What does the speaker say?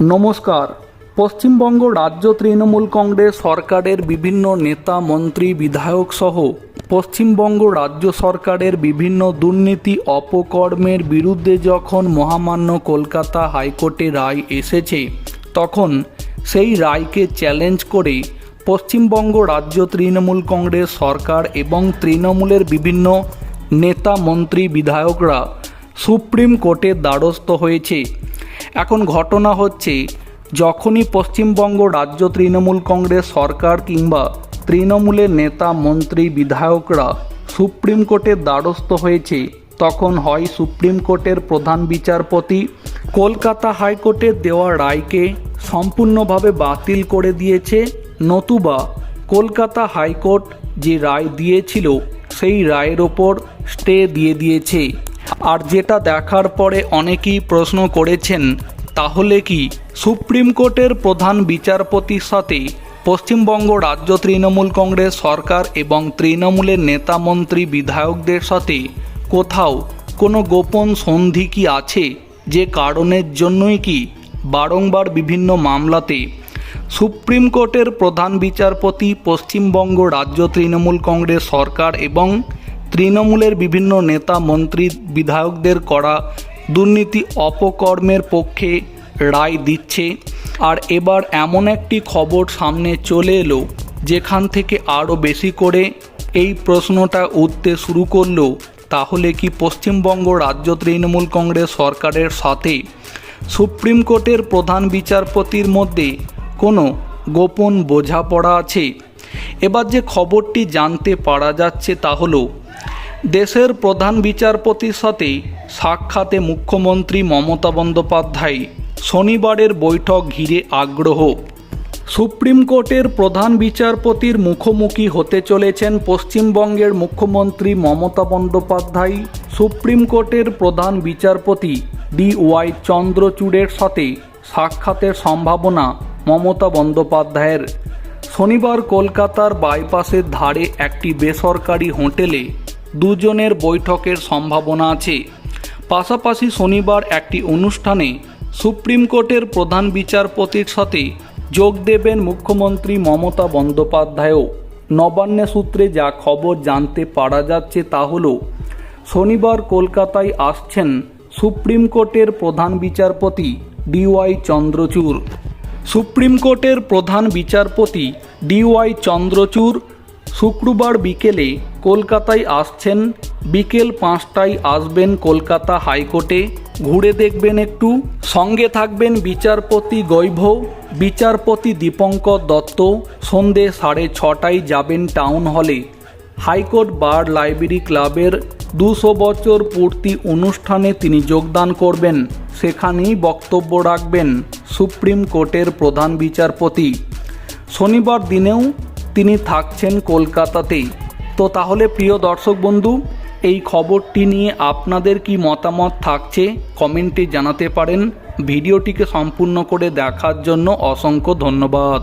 নমস্কার। পশ্চিমবঙ্গ রাজ্য তৃণমূল কংগ্রেস সরকারের বিভিন্ন নেতা, মন্ত্রী, বিধায়ক সহ পশ্চিমবঙ্গ রাজ্য সরকারের বিভিন্ন দুর্নীতি অপকর্মের বিরুদ্ধে যখন মহামান্য কলকাতা হাইকোর্টে রায় এসেছে, তখন সেই রায়কে চ্যালেঞ্জ করে পশ্চিমবঙ্গ রাজ্য তৃণমূল কংগ্রেস সরকার এবং তৃণমূলের বিভিন্ন নেতা, মন্ত্রী, বিধায়করা সুপ্রিম কোর্টের দ্বারস্থ হয়েছে। এখন ঘটনা হচ্ছে, যখনই পশ্চিমবঙ্গ রাজ্য তৃণমূল কংগ্রেস সরকার কিংবা তৃণমূলের নেতা, মন্ত্রী, বিধায়করা সুপ্রিম কোর্টের দ্বারস্থ হয়েছে, তখন হয় সুপ্রিম কোর্টের প্রধান বিচারপতি, কলকাতা হাইকোর্টের দেওয়া রায়কে সম্পূর্ণভাবে বাতিল করে দিয়েছে, নতুবা কলকাতা হাইকোর্ট যে রায় দিয়েছিল, সেই রায়ের ওপর স্টে দিয়ে দিয়েছে। আর যেটা দেখার পরে অনেকেই প্রশ্ন করেছেন, তাহলে কি সুপ্রিম কোর্টের প্রধান বিচারপতির সাথে পশ্চিমবঙ্গ রাজ্য তৃণমূল কংগ্রেস সরকার এবং তৃণমূলের নেতা মন্ত্রী বিধায়কদের সাথে কোথাও কোনো গোপন সন্ধি কি আছে যে কারণের জন্যই কি বারংবার বিভিন্ন মামলাতে সুপ্রিম কোর্টের প্রধান বিচারপতি পশ্চিমবঙ্গ রাজ্য তৃণমূল কংগ্রেস সরকার এবং তৃণমূলের বিভিন্ন নেতা, মন্ত্রী, বিধায়কদের করা দুর্নীতি অপকর্মের পক্ষে রায় দিচ্ছে। আর এবার এমন একটি খবর সামনে চলে এলো, যেখান থেকে আরও বেশি করে এই প্রশ্নটা উঠতে শুরু করল। তাহলে কি পশ্চিমবঙ্গ রাজ্য তৃণমূল কংগ্রেস সরকারের সাথে সুপ্রিম কোর্টের প্রধান বিচারপতির মধ্যে কোনো গোপন বোঝাপড়া আছে? এবার যে খবরটি জানতে পারা যাচ্ছে তা হলো দেশের প্রধান বিচারপতির সাথে সাক্ষাতে মুখ্যমন্ত্রী মমতা বন্দ্যোপাধ্যায় শনিবারের বৈঠক ঘিরে আগ্রহ। সুপ্রিম কোর্টের প্রধান বিচারপতির মুখোমুখি হতে চলেছেন পশ্চিমবঙ্গের মুখ্যমন্ত্রী মমতা বন্দ্যোপাধ্যায়। সুপ্রিম কোর্টের প্রধান বিচারপতি ডি ওয়াই চন্দ্রচূড়ের সাথে সাক্ষাতের সম্ভাবনা মমতা বন্দ্যোপাধ্যায়ের। শনিবার কলকাতার বাইপাসের ধারে একটি বেসরকারি হোটেলে দুজনের বৈঠকের সম্ভাবনা আছে। পাশাপাশি শনিবার একটি অনুষ্ঠানে সুপ্রিম কোর্টের প্রধান বিচারপতির সাথে যোগ দেবেন মুখ্যমন্ত্রী মমতা বন্দ্যোপাধ্যায়ও। নবান্নে সূত্রে যা খবর জানতে পারা যাচ্ছে তা হল, শনিবার কলকাতায় আসছেন সুপ্রিম কোর্টের প্রধান বিচারপতি ডিওয়াই চন্দ্রচূড়। সুপ্রিম কোর্টের প্রধান বিচারপতি ডিওয়াই চন্দ্রচূড় শুক্রবার বিকেলে কলকাতায় আসছেন। বিকেল পাঁচটায় আসবেন কলকাতা হাইকোর্টে। ঘুরে দেখবেন একটু। সঙ্গে থাকবেন বিচারপতি গৈভব, বিচারপতি দীপঙ্কর দত্ত। সন্ধে সাড়ে ছটায় যাবেন টাউন হলে। হাইকোর্ট বার লাইব্রেরি ক্লাবের দুশো বছর পূর্তি অনুষ্ঠানে তিনি যোগদান করবেন। সেখানেই বক্তব্য রাখবেন সুপ্রিম কোর্টের প্রধান বিচারপতি। শনিবার দিনেও তিনি থাকছেন কলকাতাতেই। তো তাহলে প্রিয় দর্শক বন্ধু, এই খবরটি নিয়ে আপনাদের কি মতামত থাকছে কমেন্টে জানাতে পারেন। ভিডিওটিকে সম্পূর্ণ করে দেখার জন্য অসংখ্য ধন্যবাদ।